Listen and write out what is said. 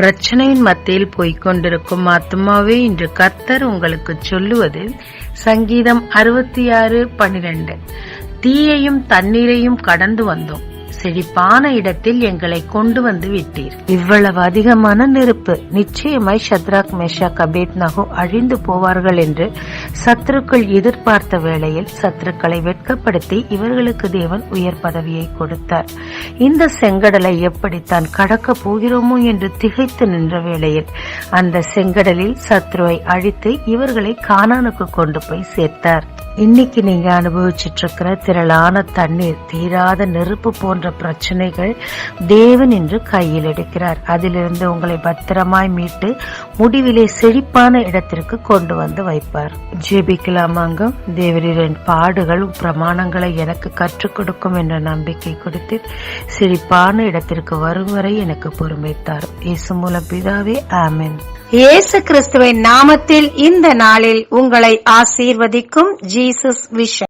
பிரச்சனையின் மத்தியில் போய்க் கொண்டிருக்கும் ஆத்மாவே இன்று கர்த்தர் உங்களுக்கு சொல்லுவது சங்கீதம் அறுபத்தி ஆறு பனிரெண்டு. தீயையும் தண்ணீரையும் கடந்து வந்தோம். செழிப்பான இடத்தில் எங்களை கொண்டு வந்து விட்டீர். இவ்வளவு அதிகமான நெருப்பு நிச்சயமாய் சத்ராக் மேஷா அபேத்னகோ அழிந்து போவார்கள் என்று சத்துருக்கள் எதிர்பார்த்த வேளையில் சத்துருக்களை வெட்கப்படுத்தி இவர்களுக்கு தேவன் உயர் பதவியை கொடுத்தார். இந்த செங்கடலை எப்படித்தான் கடக்க போகிறோமோ என்று திகைத்து நின்ற வேளையில் அந்த செங்கடலில் சத்ருவை அழித்து இவர்களை கானானுக்கு கொண்டு போய் சேர்த்தார். இன்னைக்கு நீங்க அனுபவிச்சுட்டு இருக்கிற திரளான தண்ணீர் தீராத நெருப்பு போன்ற பிரச்சனைகள் தேவன் என்று கையில் எடுக்கிறார். அதிலிருந்து உங்களை பத்திரமாய் மீட்டு முடிவிலே செழிப்பான இடத்திற்கு கொண்டு வந்து வைப்பார். ஜெபிக்கலாமாங்க தேவரின் பாடுகள் பிரமாணங்களை எனக்கு கற்றுக் கொடுக்கும் என்ற நம்பிக்கை கொடுத்து செழிப்பான இடத்திற்கு வரும் வரை எனக்கு பொறுமைத்தார் இயேசு மூலம் பிதாவே ஆமென். இயேசு கிறிஸ்துவின் நாமத்தில் இந்த நாளில் உங்களை ஆசீர்வதிக்கும் ஜீசஸ் விஷன்.